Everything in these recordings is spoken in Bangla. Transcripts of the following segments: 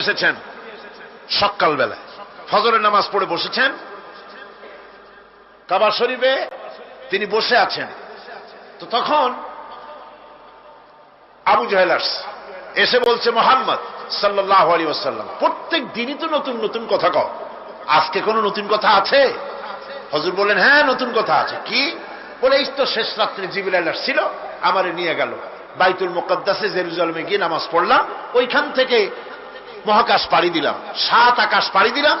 এসেছেন সকালবেলায় ফজরের নামাজ পড়ে বসেছেন। কাবা শরীফে তিনি বসে আছেন। তো তখন আবু জাহেল আসছে। এসে বলছে, মোহাম্মদ সাল্লাহ আলী ওসাল্লাম প্রত্যেক দিনই তো নতুন নতুন কথা কও। আজকে কোনো নতুন কথা আছে? হজুর বলেন হ্যাঁ নতুন কথা আছে। কি? বলে, এই তো শেষ রাত্রে জিবিল ছিল আমারে নিয়ে গেল। বাইতুল মোকাদ্দাসে জেরুজালেমে গিয়ে নামাজ পড়লাম। ওইখান থেকে মহাকাশ পাড়ি দিলাম, সাত আকাশ পাড়ি দিলাম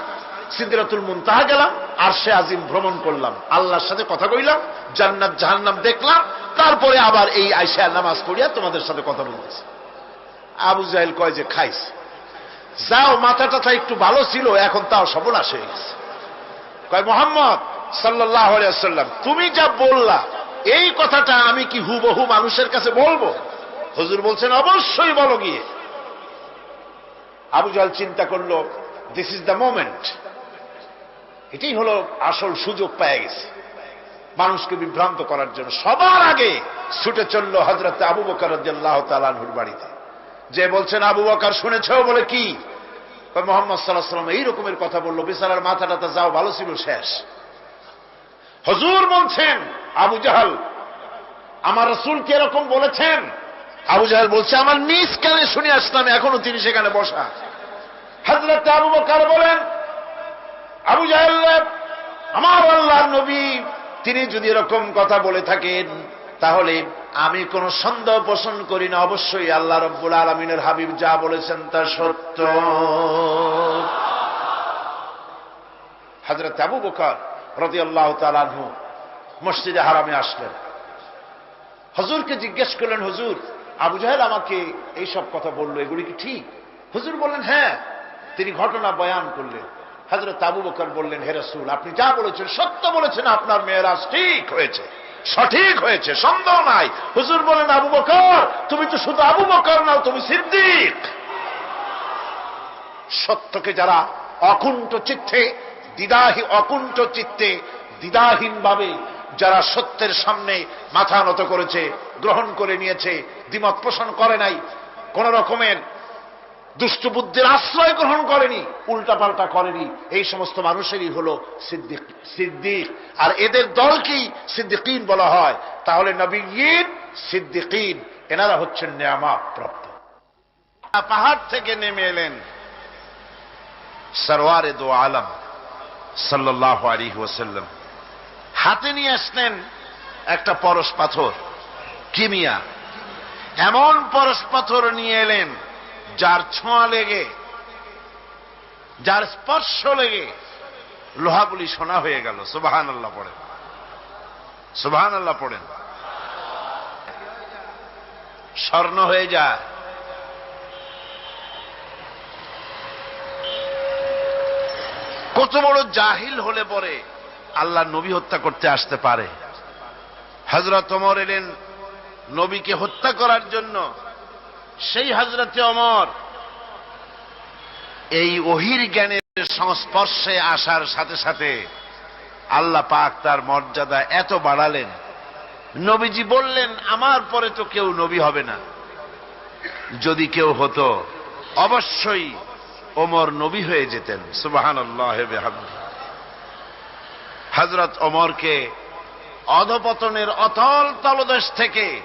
সিদ্দিরাতুল মুনতাহা গেলাম, আর সে আজিম ভ্রমণ করলাম। আল্লাহর সাথে কথা কইলাম, জান্নাত জাহান্নাম দেখলাম, তারপরে আবার এই আইসা নামাজ পড়িয়া তোমাদের সাথে কথা বলতেছে। আবু জাহেল কয় যে, খাইস। যাও মাথা টাথা একটু ভালো ছিল, এখন তাও সর্বনাশ হয়ে গেছে কয়, মোহাম্মদ সাল্লাহ সাল্লাম তুমি যা বললা, এই কথাটা আমি কি হুবহু মানুষের কাছে বলব? হজুর বলছেন, অবশ্যই বলো গিয়ে। আবু জাহেল চিন্তা করল দিস ইজ দ্য মোমেন্ট এটাই হলো আসল সুযোগ পেয়ে গেছে। মানুষকে বিভ্রান্ত করার জন্য। সবার আগে ছুটে চলল হজরত আবু বকর তালানহুর বাড়িতে। যে বলছেন, আবু বকর, শুনেছ? বলে, কি? মোহাম্মদ সাল্লাহ সাল্লাম এই রকমের কথা বলল বিশালার মাথা টাথা যাও, ভালো ছিল, শেষ। হজুর বলছেন, আবু জাহাল, আমার রসুল কি এরকম বলেছেন? আবু জাহাল বলছে, আমার নিজ কানে শুনে আসলাম, এখনও তিনি সেখানে বসা। হজরত আবু বকর বলেন, আবু জাহেল, আমার আল্লাহর নবী, তিনি যদি এরকম কথা বলে থাকেন, তাহলে আমি কোন সন্দেহ পোষণ করি না। অবশ্যই আল্লাহ রব্বুল আলমিনের হাবিব যা বলেছেন তা সত্য। হজরত আবু বকর রদি আল্লাহ তালানহু মসজিদে হারামে আসলেন। হজুরকে জিজ্ঞেস করলেন, হুজুর আবু জাহেল আমাকে এইসব কথা বলল, এগুলি কি ঠিক? হুজুর বললেন হ্যাঁ। তিনি ঘটনা বয়ান করলেন। হজরত আবু বকর বললেন, হে রসুল, আপনি যা বলেছেন, সত্য বলেছেন, আপনার মেয়েরাজ ঠিক হয়েছে, সঠিক হয়েছে, সন্দেহ নাই। হুজুর বলেন আবু বকর, তুমি তো শুধু আবু বকর নাও, তুমি সিদ্দিক। সত্যকে যারা অকুণ্ঠ চিত্তে দ্বিধাহী অকুণ্ঠ চিত্তে দ্বিধাহীন ভাবে যারা সত্যের সামনে মাথা নত করেছে, গ্রহণ করে নিয়েছে, দ্বিমত পোষণ করে নাই, কোন রকমের দুষ্ট বুদ্ধির আশ্রয় গ্রহণ করেনি, উল্টাপাল্টা করেনি, এই সমস্ত মানুষেরই হল সিদ্দিক সিদ্দিক। আর এদের দলকেই সিদ্দিকিন বলা হয়। তাহলে নবীন সিদ্দিকিন, এনারা হচ্ছেন নেয়ামা প্রাপ্ত পাহাড় থেকে নেমে এলেন সরওয়ারে দো আলম সাল্লাহ আলী ওসাল্লাম হাতে নিয়ে আসলেন একটা পরশ পাথর। কিমিয়া এমন পরশ পাথর নিয়ে এলেন যার ছোঁয়া লেগে, যার স্পর্শ লেগে লোহাগুলি সোনা হয়ে গেল। সুবাহান আল্লাহ পড়েন। সুবাহান আল্লাহ পড়েন। স্বর্ণ হয়ে যায়। কত বড় জাহিল হলে পরে আল্লাহ নবী হত্যা করতে আসতে পারে। হজরত অমর এলেন নবীকে হত্যা করার জন্য। সেই হজরতে অমর এই ওহির জ্ঞানের সংস্পর্শে আসার সাথে সাথে আল্লাহ পাক তার মর্যাদা এত বাড়ালেন। নবীজি বললেন, আমার পরে তো কেউ নবী হবে না। যদি কেউ হতো, অবশ্যই ওমর নবী হয়ে যেতেন। সুবাহান হজরত ওমরকে অধপতনের অতল তলদেশ থেকে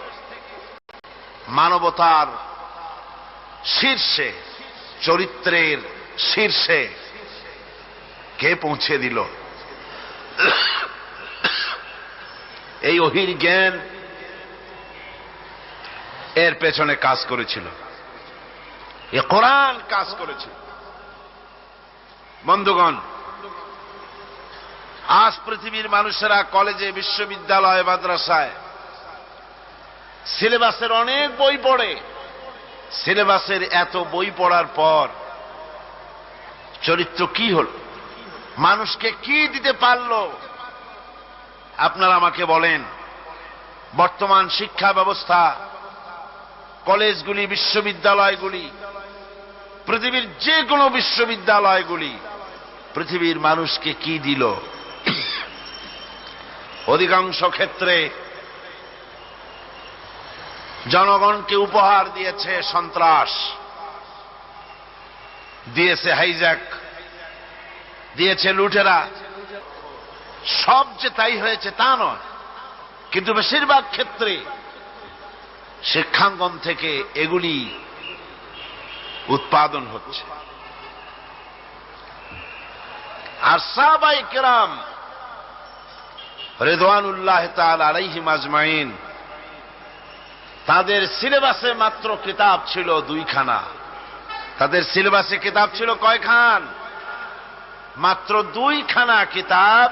মানবতার শীর্ষে, চরিত্রের শীর্ষে কে পৌঁছে দিল? এই অহির জ্ঞান এর পেছনে কাজ করেছিল। এ কোরআন কাজ করেছিল। বন্ধুগণ আজ পৃথিবীর মানুষেরা কলেজে, বিশ্ববিদ্যালয়, মাদ্রাসায় সিলেবাসের অনেক বই পড়ে। সিলেবাসের এত বই পড়ার পর চরিত্র কি হল? মানুষকে কি দিতে পারল? আপনারা আমাকে বলেন, বর্তমান শিক্ষা ব্যবস্থা, কলেজগুলি, বিশ্ববিদ্যালয়গুলি, পৃথিবীর যে কোনো বিশ্ববিদ্যালয়গুলি, পৃথিবীর মানুষকে কি দিল? অধিকাংশ ক্ষেত্রে জনগণকে উপহার দিয়েছে সন্ত্রাস, দিয়েছে হাইজ্যাক, দিয়েছে লুটেরা। সব যে তাই হয়েছে তা নয়, কিন্তু বেশিরভাগ ক্ষেত্রে শিক্ষাঙ্গন থেকে এগুলি উৎপাদন হচ্ছে। আর সাহাবাই কেরাম রেদওয়ানুল্লাহ তাল আলাইহিম আজমাইন। তাদের সিলেবাসে মাত্র কিতাব ছিল দুইখানা। তাদের সিলেবাসে কিতাব ছিল কয়খান? মাত্র দুইখানা কিতাব।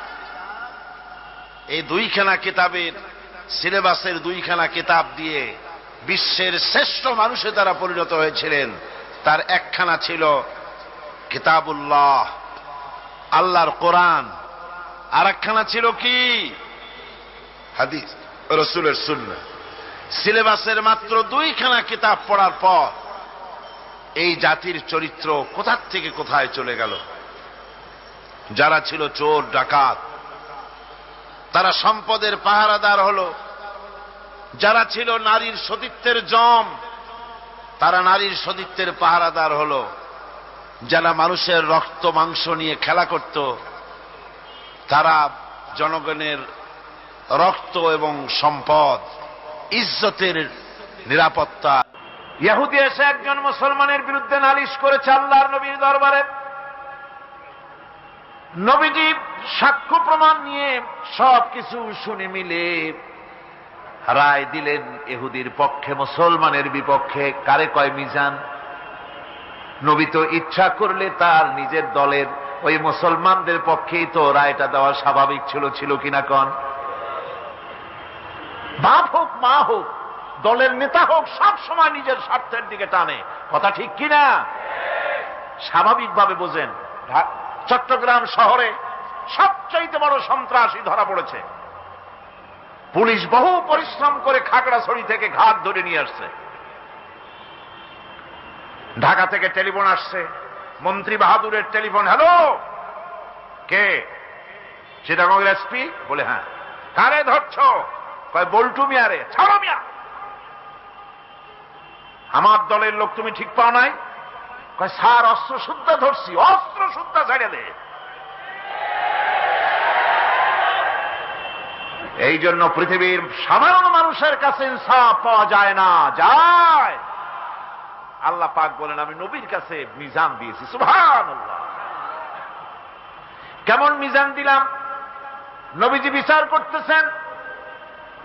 এই দুইখানা কিতাবের সিলেবাসের দুইখানা কিতাব দিয়ে বিশ্বের শ্রেষ্ঠ মানুষে তারা পরিণত হয়েছিলেন। তার একখানা ছিল কিতাবুল্লাহ, আল্লাহর কোরআন। আর একখানা ছিল কি? হাদিস, রসুলের সুন্না সিলেবাসের মাত্র দুইখানা কিতাব পড়ার পর এই জাতির চরিত্র কোথার থেকে কোথায় চলে গেল? যারা ছিল চোর, ডাকাত, তারা সম্পদের পাহারাদার হল। যারা ছিল নারীর সতীত্বের জম, তারা নারীর সতীত্বের পাহারাদার হল। যারা মানুষের রক্ত, মাংস নিয়ে খেলা করত তারা জনগণের রক্ত এবং সম্পদ, ইজ্জতের নিরাপত্তা। ইহুদি এসে একজন মুসলমানের বিরুদ্ধে নালিশ করেছে আল্লাহর নবীর দরবারে। নবীজি সাক্ষ্য প্রমাণ নিয়ে সব কিছু শুনে মিলে রায় দিলেন এহুদির পক্ষে, মুসলমানের বিপক্ষে কারে কয় মিজান। নবী তো ইচ্ছা করলে তার নিজের দলের ওই মুসলমানদের পক্ষেই তো রায়টা দেওয়া স্বাভাবিক ছিল ছিল কিনা কন? বাপ হোক, মা হোক, দলের নেতা হোক, সব সময় নিজের স্বার্থের দিকে টানে। কথা ঠিক কিনা? স্বাভাবিকভাবে বোঝেন চট্টগ্রাম শহরে সবচাইতে বড় সন্ত্রাসী ধরা পড়েছে। পুলিশ বহু পরিশ্রম করে খাগড়াছড়ি থেকে ঘাট ধরে নিয়ে আসছে। ঢাকা থেকে টেলিফোন আসছে। মন্ত্রী বাহাদুরের টেলিফোন, হ্যালো? কে? চিটাগঙ্গের এসপি? বলে হ্যাঁ। কারে ধরছ? কয়, বল্টু মিয়ারে। ছাড়ো মিয়া! আমার দলের লোক তুমি ঠিক পাও নাই? কয়, স্যার অস্ত্র শুদ্ধা ধরছি অস্ত্র শুদ্ধা ছেড়ে দে। এই জন্য পৃথিবীর সাধারণ মানুষের কাছে ইনসাফ পাওয়া যায় না, যায়। আল্লাহ পাক বলেন, আমি নবীর কাছে মিজান দিয়েছি। সুভান কেমন মিজান দিলাম? নবীজি বিচার করতেছেন।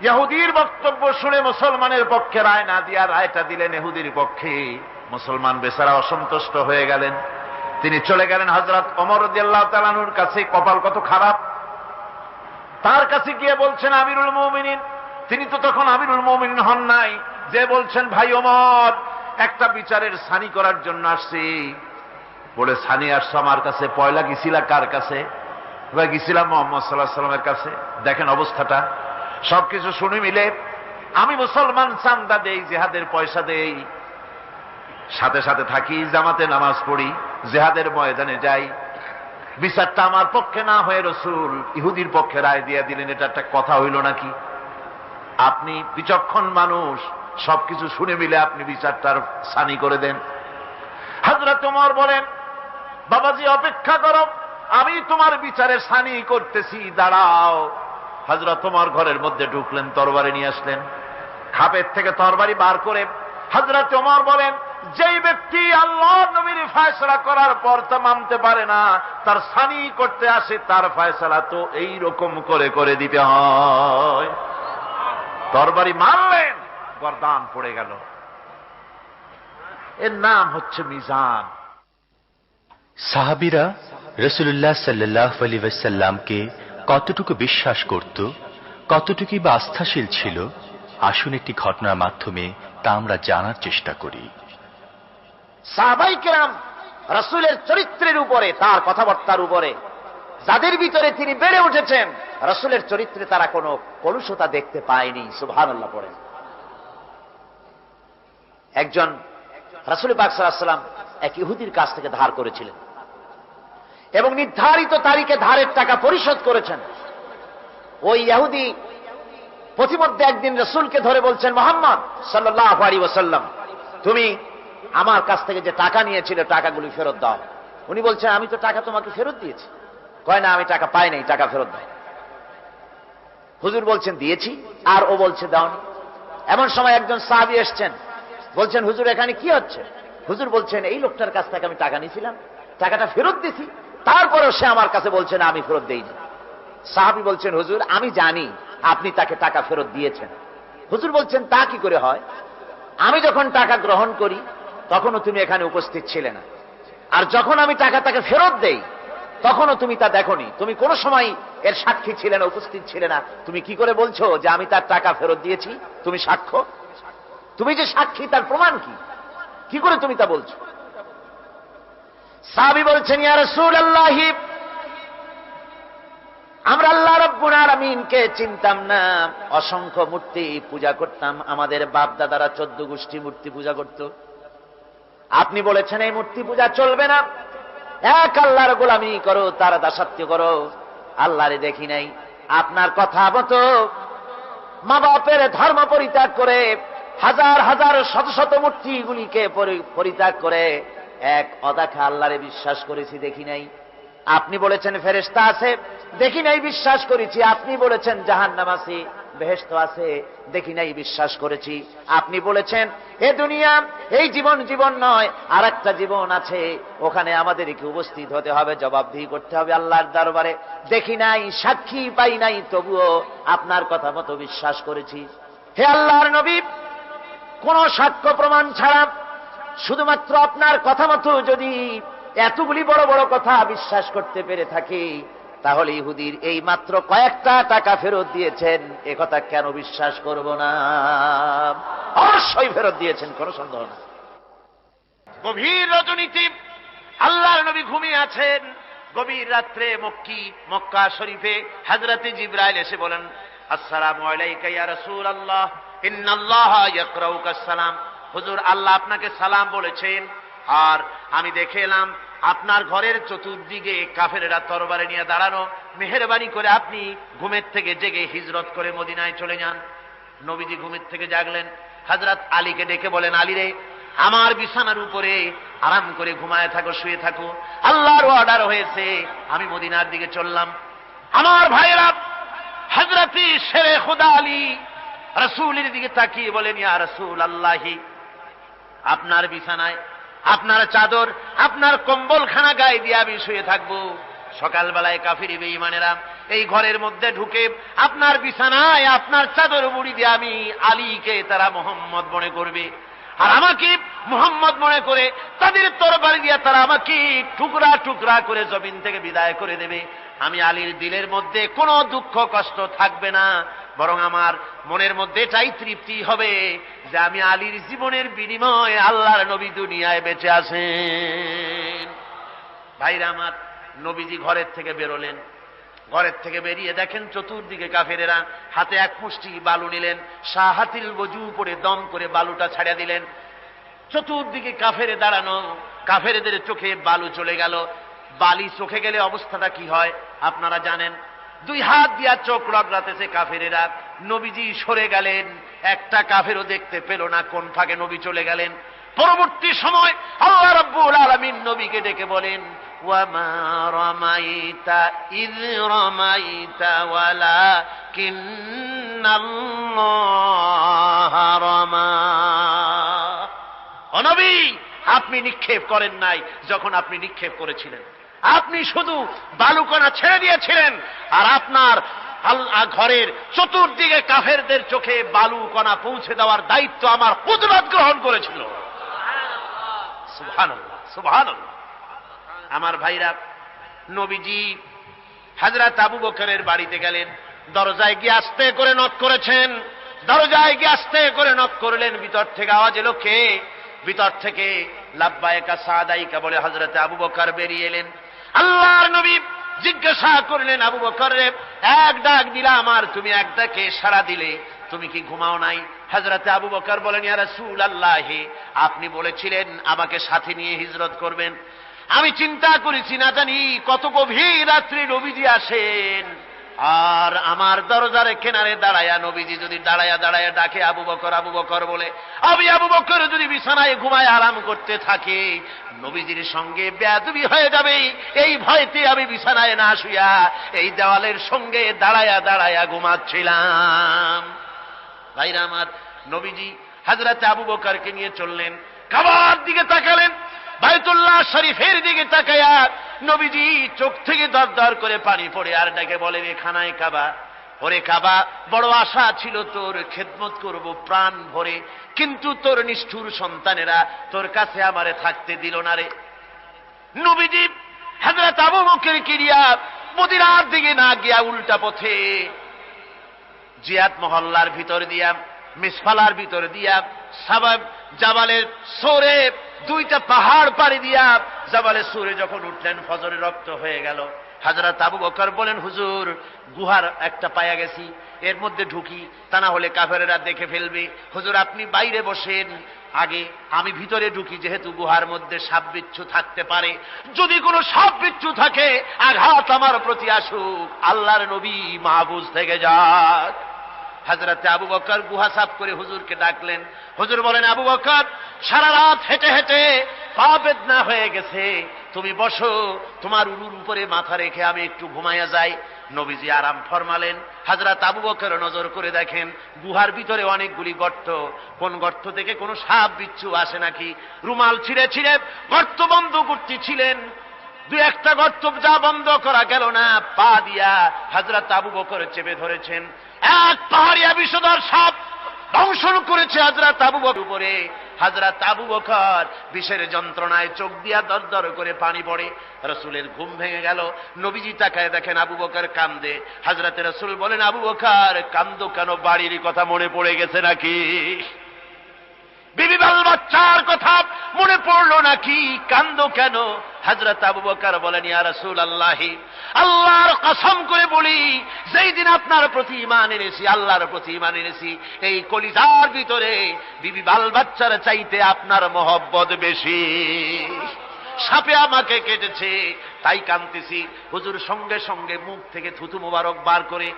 ইহুদির বক্তব্য শুনে মুসলমানের পক্ষে রায় না দিয়া রায়টা দিলেন এহুদির পক্ষে। মুসলমান বেচারা অসন্তুষ্ট হয়ে গেলেন। তিনি চলে গেলেন হজরত অমর তালানুর কাছে। কপাল কত খারাপ। তার কাছে গিয়ে বলছেন, আমিরুল মৌমিনিন। তিনি তো তখন আমিরুল মৌমিনিন হন নাই। যে বলছেন, ভাই ওমর একটা বিচারের সানি করার জন্য আসছি। বলে, সানি, আসছো আমার কাছে? পয়লা গেছিলা কার কাছে? এবার মোহাম্মদ সাল্লাহ সাল্লামের কাছে। দেখেন অবস্থাটা। সবকিছু শুনে মিলে, আমি মুসলমান, চান্দা দেই, জেহাদের পয়সা দেই। সাথে সাথে থাকি, জামাতে নামাজ পড়ি, জেহাদের ময়দানে যাই। বিচারটা আমার পক্ষে না হয়ে রসুল, ইহুদির পক্ষে রায় দিয়ে দিলেন, এটা একটা কথা হইল নাকি? আপনি বিচক্ষণ মানুষ সবকিছু শুনে মিলে আপনি বিচারটার সানি করে দেন। হাজরা তোমার বলেন, বাবাজি, অপেক্ষা করো, আমি তোমার বিচারে সানি করতেছি, দাঁড়াও। হাজরা তোমার ঘরের মধ্যে ঢুকলেন, তরবারি নিয়ে আসলেন। খাপের থেকে তরবারি বার করে হাজরা তোমার বলেন, যেই ব্যক্তি আল্লাহ নবীর ফায়সলা করার পর তা মানতে পারে না, তার সানি করতে আসে, তার ফায়সলা তো এই রকম করে করে দিতে হয়। তরবারি মারলেন। গরদান পড়ে গেল। এর নাম হচ্ছে মিজান। সাহাবিরা রসুল্লাহ সাল্লাহ আলী ওয়াসাল্লামকে কতটুকু বিশ্বাস করত কতটুকু বা আস্থাশীল ছিল আসুন একটি ঘটনার মাধ্যমে তা আমরা জানার চেষ্টা করি। সাহাবাই কেরাম রসুলের চরিত্রের উপরে তার কথাবার্তার উপরে যাদের ভিতরে তিনি বেড়ে উঠেছেন রসুলের চরিত্রে তারা কোনো কলুষতা দেখতে পায়নি সুভান আল্লাহ পড়েন। একজন রাসুল পাক সাল্লাম এক ইহুদির কাছ থেকে ধার করেছিলেন। এবং নির্ধারিত তারিখে ধারের টাকা পরিশোধ করেছেন। ওই ইহুদি প্রতিমধ্যে একদিন রসুলকে ধরে বলছেন, মোহাম্মদ সাল্লাহ ওসাল্লাম তুমি আমার কাছ থেকে যে টাকা নিয়েছিল, টাকাগুলি ফেরত দাও। উনি বলছেন, আমি তো টাকা তোমাকে ফেরত দিয়েছি। কয়, না, আমি টাকা পাই নাই, টাকা ফেরত দাও। হুজুর বলছেন, দিয়েছি। আর ও বলছে, দাওনি। এমন সময় একজন সাহাবি এসছেন বলছেন, হুজুর, এখানে কি হচ্ছে? হুজুর বলছেন, এই লোকটার কাছ থেকে আমি টাকা নিয়েছিলাম, টাকাটা ফেরত দিছি তারপরেও সে আমার কাছে বলছে, না, আমি ফেরত দেইনি। সাহাবি বলছেন, হুজুর, আমি জানি আপনি তাকে টাকা ফেরত দিয়েছেন। হুজুর বলছেন, তা কি করে হয়? আমি যখন টাকা গ্রহণ করি, তখনও তুমি এখানে উপস্থিত ছিলে না। আর যখন আমি টাকা তাকে ফেরত দেই, তখনও তুমি তা দেখনি। তুমি কোনো সময় এর সাক্ষী ছিলে না, উপস্থিত ছিলে না। তুমি কি করে বলছো যে আমি তার টাকা ফেরত দিয়েছি? তুমি সাক্ষ্য? তুমি যে সাক্ষী, তার প্রমাণ কি? কি করে তুমি তা বলছো? সাবি বলছেন আমরা আল্লাহ রব্বুল আলামিনকে চিনতাম না। অসংখ্য মূর্তি পূজা করতাম। আমাদের বাপ দাদারা চোদ্দ গোষ্ঠী মূর্তি পূজা করত। আপনি বলেছেন, এই মূর্তি পূজা চলবে না। এক আল্লাহর গোলামি করো, তার দাসত্ব করো। আল্লাহরে দেখি নাই। আপনার কথা মতো মা বাপের ধর্ম পরিত্যাগ করে হাজার হাজার শত শত মূর্তিগুলিকে পরি- পরিত্যাগ করে এক অদাখা আল্লাহরে বিশ্বাস করেছি, দেখি নাই। আপনি বলেছেন ফেরেস্তা আছে, দেখি নাই, বিশ্বাস করেছি। আপনি বলেছেন জাহান্নাম আছে বেহেস্ত আছে, দেখি নাই, বিশ্বাস করেছি। আপনি বলেছেন, এ দুনিয়া, এই জীবন জীবন নয় আর একটা জীবন আছে, ওখানে আমাদেরকে উপস্থিত হতে হবে, জবাবদিহি করতে হবে আল্লাহর দরবারে। দেখি নাই, সাক্ষী পাই নাই, তবুও আপনার কথা মতো বিশ্বাস করেছি। হে আল্লাহর নবী কোন সাক্ষ্য প্রমাণ ছাড়া শুধুমাত্র আপনার কথা মতো যদি এতগুলি বড় বড় কথা বিশ্বাস করতে পেরে থাকি, তাহলে ইহুদির এই মাত্র কয়েকটা টাকা ফেরত দিয়েছেন। কথা কেন বিশ্বাস করব না? অবশ্যই ফেরত দিয়েছেন, কোনো সন্দেহ না। গভীর রজনীতি, আল্লাহর নবী ঘুমিয়ে আছেন। গভীর রাত্রে মক্কি, মক্কা শরীফে হাজরাতে জিব্রাইল এসে বলেন, আসসালামু আলাইকা ইয়া রাসূলুল্লাহ। সালাম। হুজুর, আল্লাহ আপনাকে সালাম বলেছেন। আর আমি দেখে এলাম, আপনার ঘরের চতুর্দিকে কাফেরেরা তরবারে নিয়ে দাঁড়ানো, মেহেরবানি করে আপনি ঘুমের থেকে জেগে হিজরত করে মদিনায় চলে যান। নবীজি ঘুমের থেকে জাগলেন। হজরত আলীকে ডেকে বলেন, আলী রে, আমার বিছানার উপরে আরাম করে ঘুমায় থাকো, শুয়ে থাকো। আল্লাহর অর্ডার হয়েছে, আমি মদিনার দিকে চললাম। আমার ভাইয়েরা হজরতি শেরে খুদা আলী রসুলের দিকে তাকিয়ে বলেন, ইয়া রসুল আল্লাহি আপনার বিছানায়, আপনার চাদর, আপনার কম্বলখানা গায়ে দিয়ে আমি শুয়ে থাকব। সকালবেলায় কাফিরি বেঈমানেরা এই ঘরের মধ্যে ঢুকে আপনার বিছানায়, আপনার চাদর মুড়ি দিয়ে আমি আলীকে তারা মোহাম্মদ মনে করবে। আর আমাকে মোহাম্মদ মনে করে তাদের তরবারি দিয়ে তারা আমাকে টুকরা টুকরা করে জমিন থেকে বিদায় করে দেবে। আমি আলীর দিলের মধ্যে কোনো দুঃখ কষ্ট থাকবে না। বরং আমার মনের মধ্যে এটাই তৃপ্তি হবে যে আমি আলীর জীবনের বিনিময়ে আল্লাহর নবী দুনিয়ায় বেঁচে আছেন। ভাইরা আমার নবীজি ঘরের থেকে বেরোলেন। ঘরের থেকে বেরিয়ে দেখেন চতুর্দিকে কাফেরেরা হাতে এক মুষ্টি বালু নিলেন শাহাতিল বজু পরে দম করে বালুটা ছাড়িয়া দিলেন। চতুর্দিকে কাফেরে দাঁড়ানো, কাফেরেদের চোখে বালু চলে গেল। বালি চোখে গেলে অবস্থাটা কি হয় আপনারা জানেন? দুই হাত দিয়া চোখ রগড়াতেছে কাফেরেরা। নবীজি সরে গেলেন। একটা কাফেরও দেখতে পেল না, কোন ফাঁকে নবী চলে গেলেন। পরবর্তী সময় আল্লাহ রাব্বুল আলামিন নবীকে ডেকে বলেন আপনি নিক্ষেপ করেন নাই যখন আপনি নিক্ষেপ করেছিলেন। আপনি শুধু বালুকণা ছেড়ে দিয়েছিলেন, আর আপনার আল্লাহ ঘরের চতুর্দিকে কাফেরদের চোখে বালুকণা পৌঁছে দেওয়ার দায়িত্ব আমার কুদরত গ্রহণ করেছিল। আমার ভাইরা, নবীজি হাজরাত আবু বকরের বাড়িতে গেলেন, দরজায় গিয়ে আস্তে করে নক করেছেন, দরজায় গিয়ে আস্তে করে নক করলেন, ভিতর থেকে আওয়াজ এলো কে? ভিতর থেকে লাব্বায়কা সাদাইকা বলে হজরতে আবু বকর বেরিয়ে এলেন। আল্লাহর নবী জিজ্ঞাসা করলেন, আবু বকর রে, এক ডাক দিলা আমার, তুমি এক ডাকে সারা দিলে, তুমি কি ঘুমাও নাই? হজরতে আবু বকর বলেন, ইয়া আল্লাহে আল্লাহি আপনি বলেছিলেন আমাকে সাথে নিয়ে হিজরত করবেন। আমি চিন্তা করেছি, না জানি কত গভীর রাত্রি রবিজি আসেন। আর আমার দরজার কেনারে দাঁড়ায়া নবীজি যদি দাঁড়ায়া দাঁড়ায়া ডাকে আবু বকর আবু বকর বলে, আমি আবু বকর যদি বিছানায় ঘুমায় আরাম করতে থাকে, নবীজির সঙ্গে বেয়াদবি হয়ে যাবে। এই ভয়তে আমি বিছানায় না শুয়া এই দেওয়ালের সঙ্গে দাঁড়ায়া দাঁড়ায়া ঘুমাচ্ছিলাম। ভাইরা আমার, নবীজি হাজরাতে আবু বকরকে নিয়ে চললেন খাবার দিকে তাকালেন বাইতুল্লাহ শরীফের দিকে তাকায়া নবীজি চোখ থেকে দর দর করে পানি পড়ে আর ডাকে বলে রে খানায় কাবা? ওরে কাবা, বড় আশা ছিল তোর খেদমত করব প্রাণ ভরে, কিন্তু তোর নিষ্ঠুর সন্তানেরা তোর কাছে আমারে থাকতে দিল না রে। নবীজি হাজরত আবু বকর কিরিয়া মদিনার দিকে না গিয়া উল্টা পথে জিয়াদ মহল্লার ভিতর দিয়া, মিসফালার ভিতর দিয়া, সাবাব জাবালের সোরে দুইটা পাহাড় পাড়ি দিয়া জাবালের সুরে যখন উঠলেন, ফজরে রক্ত হয়ে গেল। হাজরত আবু বকর বলেন, হুজুর, গুহার একটা পায়া গেছি, এর মধ্যে ঢুকি, তা না হলে কাফেরেরা দেখে ফেলবে। হুজুর, আপনি বাইরে বসেন। আগে আমি ভিতরে ঢুকি, যেহেতু গুহার মধ্যে সাপ বিচ্ছু থাকতে পারে। যদি কোনো সাপ বিচ্ছু থাকে, আঘাত আমার প্রতি আসুক। আল্লাহর নবী মাহবুজ থেকে যাক। হাজরাতে আবু বকর গুহা সাফ করে হুজুরকে ডাকলেন। হুজুর বলেন, আবু বকর, সারা রাত হেঁটে হেঁটে পা বেদনা হয়ে গেছে। তুমি বসো, তোমার উরুর উপরে মাথা রেখে আমি একটু ঘুমাইয়া যাই। নবীজি আরাম ফরমালেন। হাজরাত আবু বকর নজর করে দেখেন, গুহার ভিতরে অনেকগুলি গর্ত। কোন গর্ত থেকে কোনো সাপ, বিচ্ছু আসে নাকি? রুমাল ছিঁড়ে ছিঁড়ে গর্ত বন্ধ করতেছিলেন দু একটা গর্ত যা বন্ধ করা গেল না, পা দিয়া হাজরা তাবু বকর চেপে ধরেছেন। এক পাহাড়িয়া বিষধর সাপ দংশন করেছে হাজরা তাবু বকর। উপরে হাজরা তাবু বকর বিষের যন্ত্রণায় চোখ দিয়া দর দর করে পানি পড়ে। রসুলের ঘুম ভেঙে গেল। নবীজি তাকায় দেখেন আবু বকর কান্দে। হাজরাতে রসুল বলেন, আবু বকর, কান্দো কেন? বাড়ির কথা মনে পড়ে গেছে নাকি? বিবি বাল বাচ্চার কথা মনে পড়ল নাকি কান্দ কেন? হাজরত আবু বকর বলেন, ইয়া আল্লাহি আল্লাহর কসম করে বলি, যেই দিন আপনার প্রতি ইমান এনেছি, আল্লাহর প্রতি ইমান এনেছি, এই কলিজার ভিতরে বিবি বাল বাচ্চার চাইতে আপনার মহব্বত বেশি। সাপে আমাকে কেটেছে, তাই কাঁদতেছি। হুজুর সঙ্গে সঙ্গে মুখ থেকে থুতু মোবারক বার করে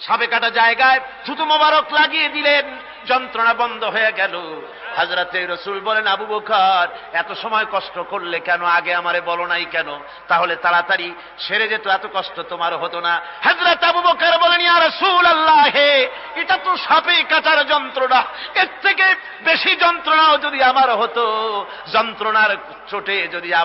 সাপে কাটা জায়গায় থুতু মোবারক লাগিয়ে দিলেন। যন্ত্রণা বন্ধ হয়ে গেল। হাজরাতে রসুল বলেন, আবু বকর এত সময় কষ্ট করলে কেন? আগে আমারে বলো নাই কেন? তাহলে তাড়াতাড়ি সেরে যেত, এত কষ্ট তোমার হতো না। হাজরাত আবু বকর বলেন রসুল আল্লাহ এটা তো সাপে কাটার যন্ত্রণা। এর থেকে বেশি যন্ত্রণাও যদি আমার হতো, যন্ত্রণার চোটে যদি আমার